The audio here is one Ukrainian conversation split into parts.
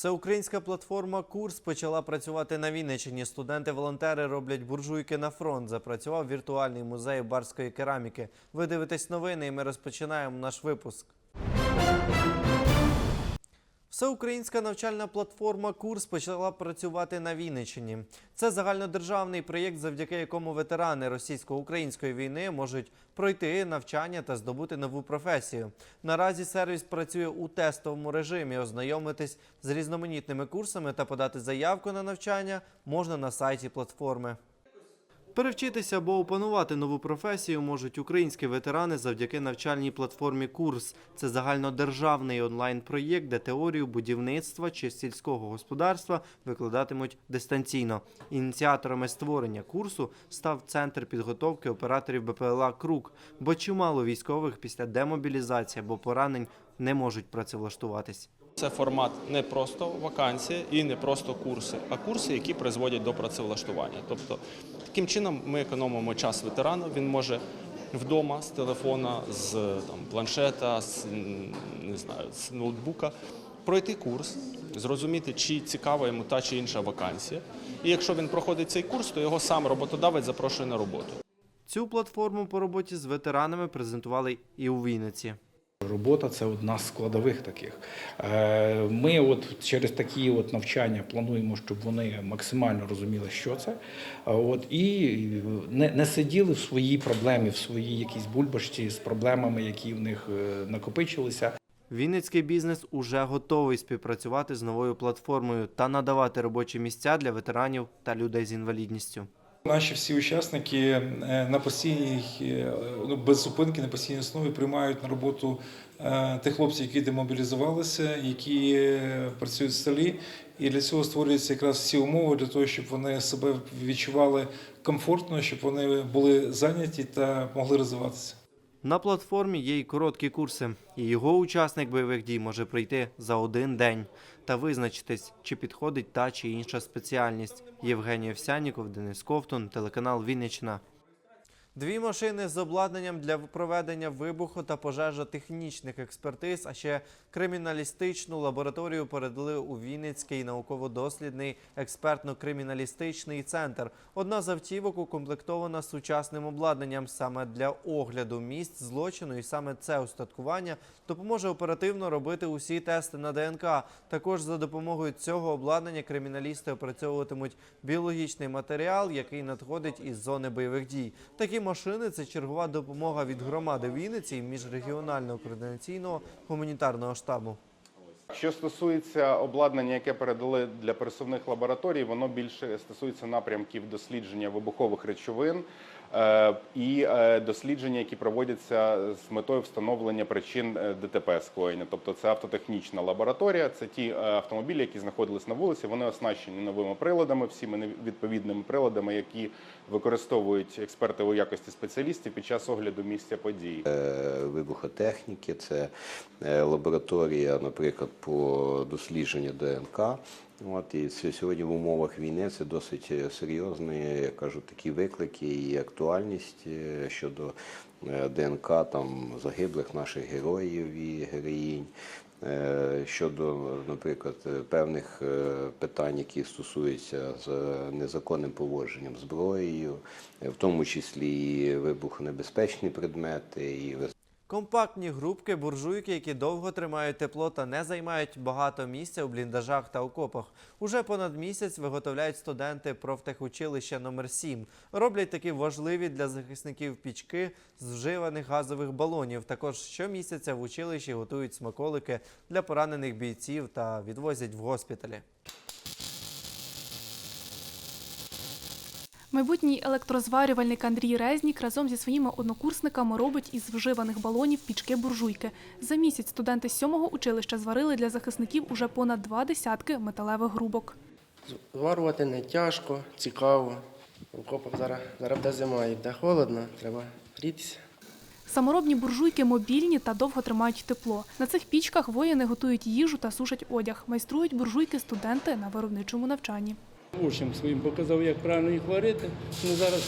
Всеукраїнська платформа Курс почала працювати на Вінниччині. Студенти-волонтери роблять буржуйки на фронт. Запрацював віртуальний музей барської кераміки. Ви дивитесь новини, і ми розпочинаємо наш випуск. Всеукраїнська навчальна платформа Курс почала працювати на Вінниччині. Це загальнодержавний проєкт, завдяки якому ветерани російсько-української війни можуть пройти навчання та здобути нову професію. Наразі сервіс працює у тестовому режимі. Ознайомитись з різноманітними курсами та подати заявку на навчання можна на сайті платформи. Перевчитися або опанувати нову професію можуть українські ветерани завдяки навчальній платформі Курс. Це загальнодержавний онлайн-проєкт, де теорію будівництва чи сільського господарства викладатимуть дистанційно. Ініціаторами створення курсу став центр підготовки операторів БПЛА Крук, бо чимало військових після демобілізації або поранень не можуть працевлаштуватись. Це формат не просто вакансія і не просто курси, а курси, які призводять до працевлаштування. Тобто, таким чином ми економимо час ветерана. Він може вдома з телефона, з там, планшета, з, не знаю, з ноутбука пройти курс, зрозуміти, чи цікава йому та чи інша вакансія. І якщо він проходить цей курс, то його сам роботодавець запрошує на роботу. Цю платформу по роботі з ветеранами презентували і у Вінниці. Робота це одна з складових таких. Е, Ми от через такі от навчання плануємо, щоб вони максимально розуміли, що це. От, і не, не сиділи в своїй проблемі, в своїй якійсь бульбашці з проблемами, які в них е, накопичилися. Вінницький бізнес уже готовий співпрацювати з новою платформою та надавати робочі місця для ветеранів та людей з інвалідністю. Наші всі учасники е, на постійній е, ну, без зупинки на постійній основі приймають на роботу е, тих хлопців, які демобілізувалися, які працюють в селі. І для цього створюються якраз всі умови для того, щоб вони себе відчували комфортно, щоб вони були зайняті та могли розвиватися. На платформі є й короткі курси, і його учасник бойових дій може прийти за один день та визначитись, чи підходить та чи інша спеціальність. Євгеній Овсяніков, Денис Ковтун, телеканал Вінниччина. Дві машини з обладнанням для проведення вибуху та пожежотехнічних експертиз, а ще криміналістичну лабораторію передали у Вінницький науково-дослідний експертно-криміналістичний центр. Одна з автівок укомплектована сучасним обладнанням саме для огляду місць злочину, і саме це устаткування допоможе оперативно робити усі тести на ДНК. Також за допомогою цього обладнання криміналісти опрацьовуватимуть біологічний матеріал, який надходить із зони бойових дій. Такі машини це чергова допомога від громади Вінниці і міжрегіонального координаційного гуманітарного штабу. Що стосується обладнання, яке передали для пересувних лабораторій, воно більше стосується напрямків дослідження вибухових речовин е, і е, дослідження, які проводяться з метою встановлення причин е, ДТП скоєння. Тобто це автотехнічна лабораторія, це ті автомобілі, які знаходились на вулиці. Вони оснащені новими приладами, всіми відповідними приладами, які використовують експерти у якості спеціалістів під час огляду місця події. Е, вибухотехніки, це е, лабораторія, наприклад, по дослідженню ДНК. От, і сьогодні в умовах війни це досить е, серйозні, я кажу, такі виклики і актуальність щодо ДНК там, загиблих наших героїв і героїнь. Е, Щодо, наприклад, е, певних е, питань, які стосуються з незаконним поводженням зброєю, в тому числі і вибухонебезпечні предмети, і Компактні групки, буржуйки, які довго тримають тепло та не займають багато місця у бліндажах та окопах. Уже понад місяць виготовляють студенти профтехучилища номер 7 Роблять такі важливі для захисників пічки з вживаних газових балонів. Також щомісяця в училищі готують смаколики для поранених бійців та відвозять в госпіталі. Майбутній електрозварювальник Андрій Резнік разом зі своїми однокурсниками робить із вживаних балонів пічки буржуйки. За місяць студенти сьомого училища зварили для захисників уже понад два десятки металевих грубок. Зварювати не тяжко, цікаво. В окопах зараз, зараз буде зима і буде холодно, треба грітися. Саморобні буржуйки мобільні та довго тримають тепло. На цих пічках воїни готують їжу та сушать одяг. Майструють буржуйки студенти на виробничому навчанні. Учням своїм показав, як правильно їх варити. Ну, зараз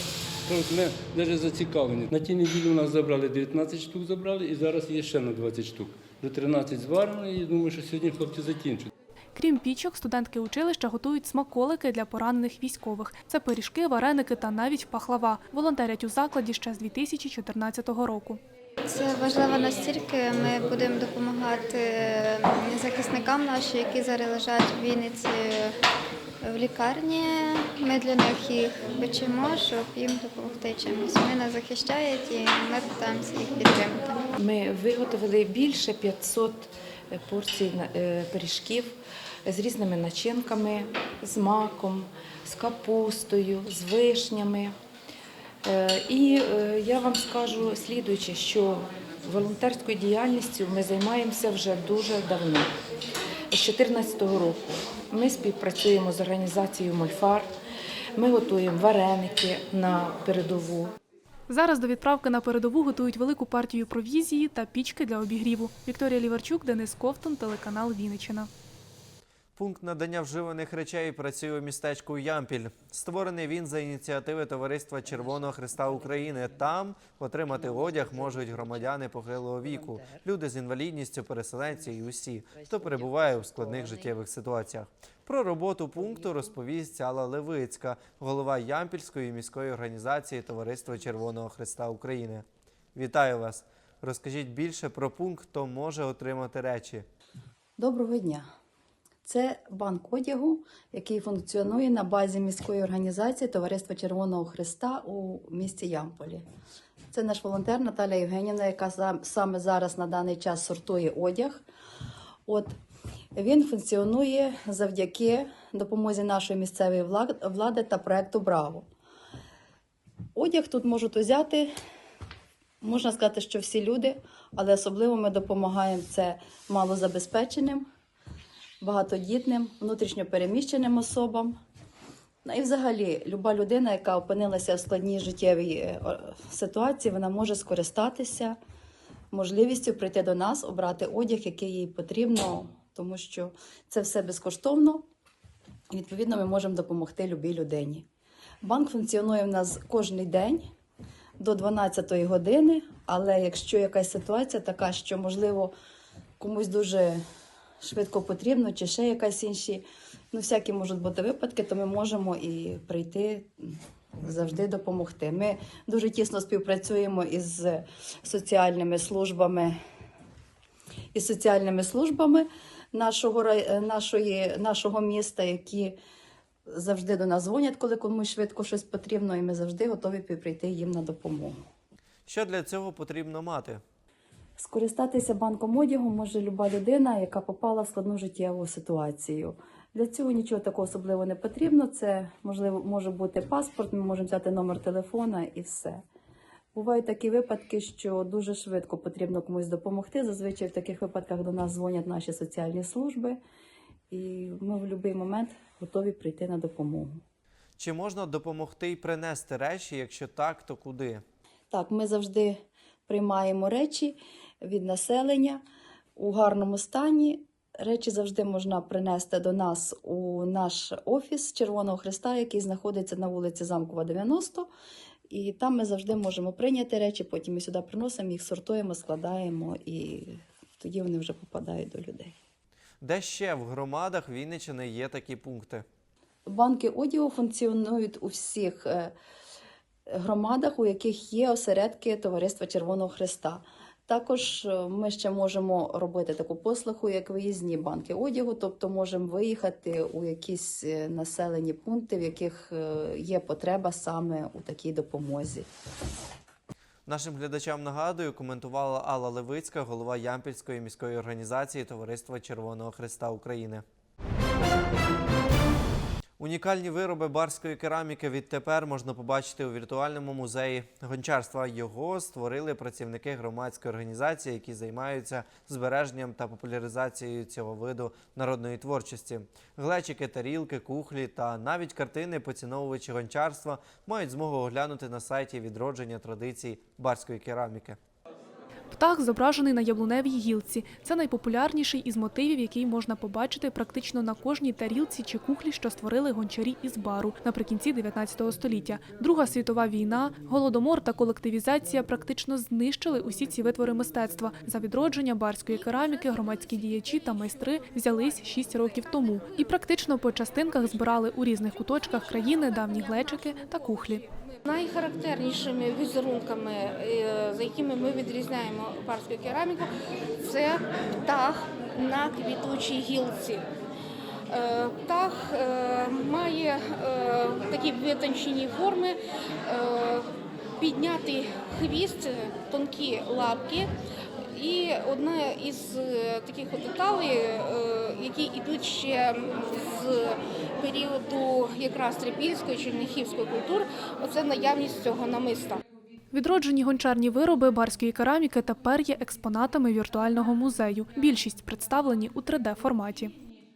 ми навіть зацікавлені. На тій неділі у нас забрали 19 штук, забрали, і зараз є ще на 20 штук. До 13 зварено, і думаю, що сьогодні хлопці закінчать. Крім пічок, студентки училища готують смаколики для поранених військових. Це пиріжки, вареники та навіть пахлава. Волонтерять у закладі ще з 2014 року. Це важливо настільки. Ми будемо допомагати захисникам нашим, які зараз лежать в Вінниці в лікарні. Ми для них їх печемо, щоб їм допомогти чимось. Вони нас захищають і ми намагаємося їх підтримати. Ми виготовили більше 500 порцій е, пиріжків з різними начинками, з маком, з капустою, з вишнями. Е, І е, я вам скажу слідуюче, що волонтерською діяльністю ми займаємося вже дуже давно. З 2014 року ми співпрацюємо з організацією Мольфар. Ми готуємо вареники на передову. Зараз до відправки на передову готують велику партію провізії та пічки для обігріву. Вікторія Ліварчук, Денис Ковтун, телеканал Вінниччина. Пункт надання вживаних речей працює у містечку Ямпіль. Створений він за ініціативи Товариства Червоного Христа України. Там отримати одяг можуть громадяни похилого віку, люди з інвалідністю, переселенці і усі, хто перебуває у складних життєвих ситуаціях. Про роботу пункту розповість Алла Левицька, голова Ямпільської міської організації Товариства Червоного Христа України. Вітаю вас! Розкажіть більше про пункт, хто може отримати речі. Доброго дня. Це банк одягу, який функціонує на базі міської організації Товариства Червоного Христа у місті Ямполі. Це наш волонтер Наталя Євгенівна, яка саме зараз на даний час сортує одяг. От він функціонує завдяки допомозі нашої місцевої влади та проекту Браво. Одяг тут можуть взяти, можна сказати, що всі люди, але особливо ми допомагаємо це малозабезпеченим багатодітним, внутрішньопереміщеним особам. Ну і взагалі, люба людина, яка опинилася в складній життєвій е, ситуації, вона може скористатися можливістю прийти до нас, обрати одяг, який їй потрібно, тому що це все безкоштовно. І, відповідно, ми можемо допомогти любій людині. Банк функціонує в нас кожен день до 12 години, але якщо якась ситуація така, що можливо комусь дуже швидко потрібно, чи ще якась інші, ну всякі можуть бути випадки, то ми можемо і прийти завжди допомогти. Ми дуже тісно співпрацюємо із соціальними службами із соціальними службами нашого, е, нашої, нашого міста, які завжди до нас дзвонять, коли комусь швидко щось потрібно, і ми завжди готові прийти їм на допомогу. Що для цього потрібно мати? Скористатися банком одягу може люба людина, яка попала в складну життєву ситуацію. Для цього нічого такого особливого не потрібно. Це можливо може бути паспорт, ми можемо взяти номер телефона і все. Бувають такі випадки, що дуже швидко потрібно комусь допомогти. Зазвичай в таких випадках до нас дзвонять наші соціальні служби, і ми в будь-який момент готові прийти на допомогу. Чи можна допомогти і принести речі? Якщо так, то куди? Так, ми завжди приймаємо речі від населення у гарному стані. Речі завжди можна принести до нас у наш офіс Червоного Христа, який знаходиться на вулиці Замкова, 90. І там ми завжди можемо прийняти речі, потім ми сюди приносимо, їх сортуємо, складаємо, і тоді вони вже попадають до людей. Де ще в громадах Вінниччини є такі пункти? Банки одягу функціонують у всіх е, громадах, у яких є осередки Товариства Червоного Христа. Також е, ми ще можемо робити таку послугу, як виїзні банки одягу, тобто можемо виїхати у якісь е, населені пункти, в яких е, є потреба саме у такій допомозі. Нашим глядачам нагадую, коментувала Алла Левицька, голова Ямпільської міської організації Товариства Червоного Христа України. Унікальні вироби барської кераміки відтепер можна побачити у віртуальному музеї гончарства. Його створили працівники громадської організації, які займаються збереженням та популяризацією цього виду народної творчості. Глечики, тарілки, кухлі та навіть картини поціновувачі гончарства мають змогу оглянути на сайті відродження традицій барської кераміки. Птах зображений на яблуневій гілці. Це найпопулярніший із мотивів, який можна побачити практично на кожній тарілці чи кухлі, що створили гончарі із бару наприкінці 19 століття. Друга світова війна, голодомор та колективізація практично знищили усі ці витвори мистецтва. За відродження барської кераміки громадські діячі та майстри взялись 6 років тому і практично по частинках збирали у різних куточках країни давні глечики та кухлі. Найхарактернішими візерунками, е, за якими ми відрізняємо барську кераміку, це птах на квітучій гілці. Птах е, має е, такі витончені форми, піднятий хвіст, тонкі лапки. І одна із таких деталей, які йдуть ще з періоду якраз трипільської черняхівської культури, оце наявність цього намиста. Відроджені гончарні вироби барської кераміки тепер є експонатами віртуального музею. Більшість представлені у 3D-форматі.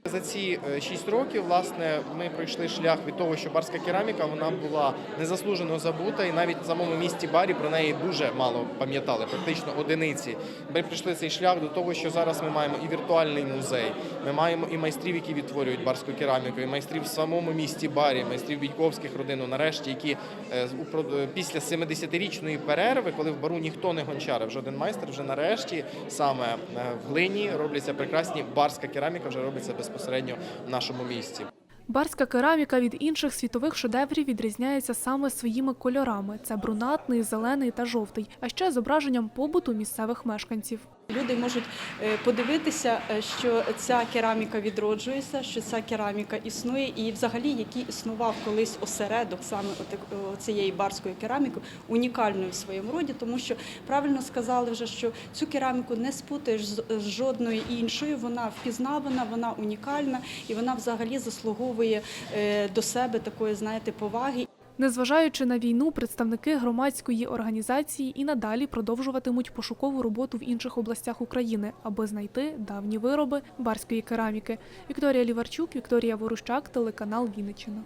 За ці е, шість років, власне, ми пройшли шлях від того, що барська кераміка вона була незаслужено забута, і навіть в самому місті барі про неї дуже мало пам'ятали, практично одиниці. Ми прийшли цей шлях до того, що зараз ми маємо і віртуальний музей, ми маємо і майстрів, які відтворюють барську кераміку, і майстрів в самому місті барі, майстрів Бійковських родин, нарешті, які е, е, після 70-річної перерви, коли в бару ніхто не гончарив, жоден майстер вже нарешті саме е, в глині робляться прекрасні барська кераміка, вже робиться безпосередньо в нашому місті. Барська кераміка від інших світових шедеврів відрізняється саме своїми кольорами: це брунатний, зелений та жовтий, а ще зображенням побуту місцевих мешканців. Люди можуть е, подивитися, е, що ця кераміка відроджується, що ця кераміка існує, і взагалі який існував колись осередок саме цієї барської кераміки, унікальною в своєму роді, тому що правильно сказали вже, що цю кераміку не спутаєш з жодною іншою. Вона впізнавана, вона унікальна і вона взагалі заслуговує е, до себе такої, знаєте, поваги. Незважаючи на війну, представники громадської організації і надалі продовжуватимуть пошукову роботу в інших областях України, аби знайти давні вироби барської кераміки. Вікторія Ліварчук, Вікторія Ворущак, телеканал Вінниччина.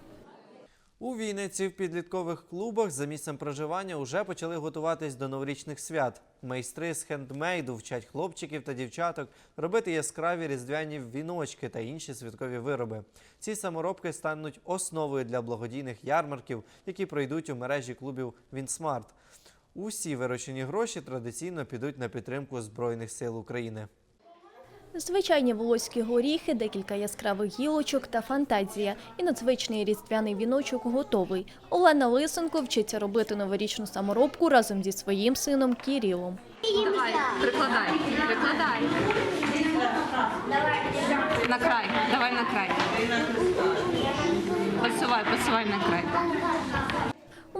У Вінниці в підліткових клубах за місцем проживання вже почали готуватись до новорічних свят. Майстри з хендмейду вчать хлопчиків та дівчаток робити яскраві різдвяні віночки та інші святкові вироби. Ці саморобки стануть основою для благодійних ярмарків, які пройдуть у мережі клубів Вінсмарт. Усі виручені гроші традиційно підуть на підтримку Збройних сил України. Звичайні волоські горіхи, декілька яскравих гілочок та фантазія. І надзвичний різдвяний віночок готовий. Олена Лисенко вчиться робити новорічну саморобку разом зі своїм сином Кірілом. Давай, прикладай, прикладай. На край, давай на край. Посувай, посувай на край.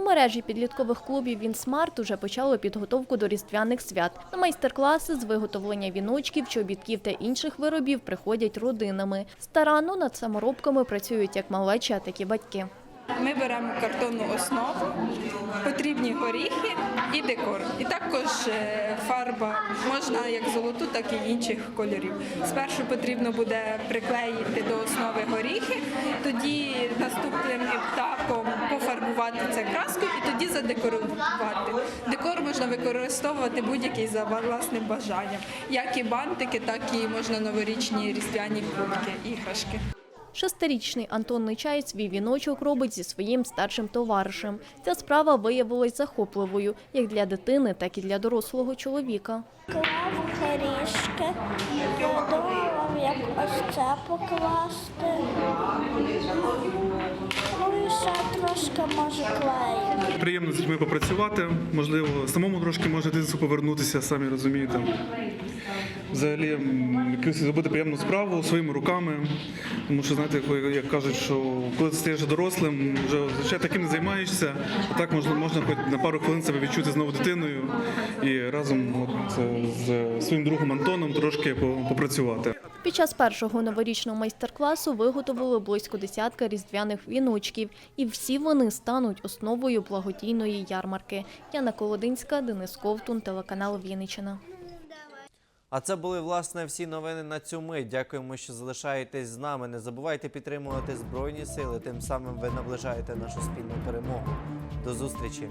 У мережі підліткових клубів Вінсмарт уже почало підготовку до різдвяних свят. На майстер-класи з виготовлення віночків, чобітків та інших виробів приходять родинами. Старанно над саморобками працюють як малеча, так і батьки. Ми беремо картонну основу, потрібні горіхи і декор. І також е, фарба можна як золоту, так і інших кольорів. Спершу потрібно буде приклеїти до основи горіхи, тоді наступним етапом пофарбувати це краскою і тоді задекорувати. Декор можна використовувати будь-який за власним бажанням, як і бантики, так і можна новорічні різдвяні кульки, іграшки. Шестирічний Антон Нечай свій віночок робить зі своїм старшим товаришем. Ця справа виявилась захопливою як для дитини, так і для дорослого чоловіка. Клав горішки. Я думала, як ось це покласти. Ну і ще трошки може клею. Приємно з дітьми попрацювати, можливо, самому трошки може дитинству повернутися, самі розумієте. Взагалі, якусь зробити приємну справу своїми руками. Тому що, знаєте, як кажуть, що коли ти стаєш дорослим, вже ще таким не займаєшся, а так можна, можна хоч на пару хвилин себе відчути знову дитиною і разом от, е, з своїм другом Антоном трошки попрацювати. Під час першого новорічного майстер-класу виготовили близько десятка різдвяних віночків, і всі вони стануть основою благодійної ярмарки. Яна Колодинська, Денис Ковтун, телеканал Вінниччина. А це були власне всі новини на цю мить. Дякуємо, що залишаєтесь з нами. Не забувайте підтримувати збройні сили. Тим самим ви наближаєте нашу спільну перемогу. До зустрічі.